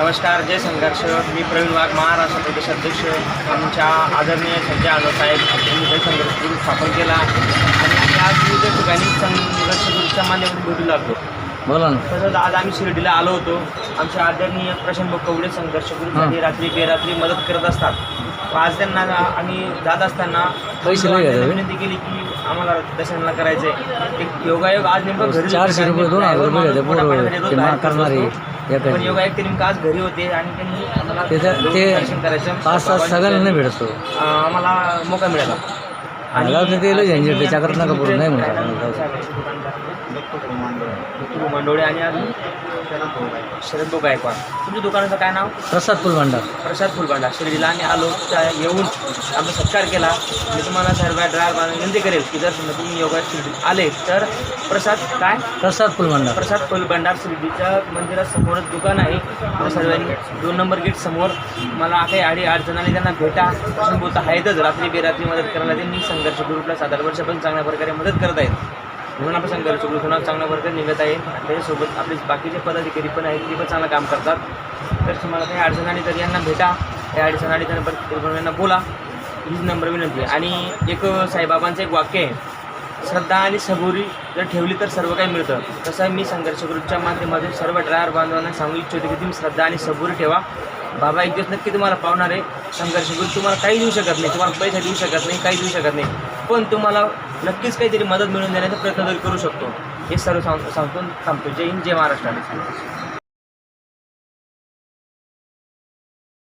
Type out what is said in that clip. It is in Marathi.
नमस्कार जय संघर्ष. मी प्रवीण वाघ महाराष्ट्र प्रदेश अध्यक्ष. आमच्या आदरणीय संजय आलो साहेब यांनी जय संघर्ष ग्रुप स्थापन केला. आणि आम्ही आज विविध ठिकाणी संघर्ष ग्रुपच्या माध्यमातून भेटू लागलो. बोला ना. तसंच आज आम्ही शिर्डीला आलो होतो. आमचे आदरणीय प्रशांत कवडे संघर्ष ग्रुपसाठी रात्री बेरात्री मदत करत असतात. आज त्यांना आम्ही जात असताना विनंती केली की आम्हाला दर्शनाला एक योगायोग आज नेमकं घरी चारशे रुपये दोन हजार रुपये ते करणारे. पण योगायोग ते नेमकं आज घरी होते आणि त्यांनी आम्हाला त्याच्या दर्शन ते करायचं. पाच सात सगळ्यांना नाही भेटतो आम्हाला मोका मिळाला. जाऊ दे, ते लय झंझट, ते चक्रात नका पडू, नाही म्हणत. मांडोळे. आणि अजून शरद गायकवाड तुमच्या दुकानाचं काय नाव? प्रसाद फुल भांडार प्रसाद फुलबांडा शिर्डीला आणि आलो त्या येऊन आमचा सत्कार केला. मी तुम्हाला सर्व ड्रायव्हर विनंती करेल की जर समजा तुम्ही योगा शिर्डीत आले तर प्रसाद काय? प्रसाद फुल भांडार प्रसाद फुलभंडार शिर्डीच्या मंदिरासमोरच दुकान आहे. सर्वांनी दोन नंबर गेट समोर. मला काही अडी अडचण आली त्यांना भेटा. बोलता आहेतच रात्री बेरात्री मदत करायला त्यांनी संघर्ष ग्रुपला सात आठ पण चांगल्या प्रकारे मदत करत आहेत. म्हणून आपण संघर्ष ग्रुप होणार चांगल्या प्रकारे निघत आहे. त्याच्यासोबत आपले बाकीचे पदाधिकारी पण आहेत ते पण चांगलं काम करतात. तर तुम्हाला काही अडचण आली तर यांना भेटा. काही अडचण आली तर यांना बोला. हीच नंबर विनंती आहे. आणि एक साईबाबांचं एक वाक्य आहे. श्रद्धा आणि सबुरी जर ठेवली तर सर्व काही मिळतं. तसं मी संघर्ष ग्रुपच्या माध्यमातून सर्व ड्रायव्हर बांधवांना सांगू इच्छितो की तुम्ही श्रद्धा आणि सबुरी ठेवा. बाबा एक दिवस नक्की तुम्हाला पावणार आहे. संघर्ष करून तुम्हाला काही देऊ शकत नाही. तुम्हाला पैसा देऊ शकत नाही काही देऊ शकत नाही. पण तुम्हाला नक्कीच काहीतरी मदत मिळवून देण्याचा प्रयत्न जरी करू शकतो. हे सर्व सांग सांगतो थांबतो. जय हिंद जय महाराष्ट्र.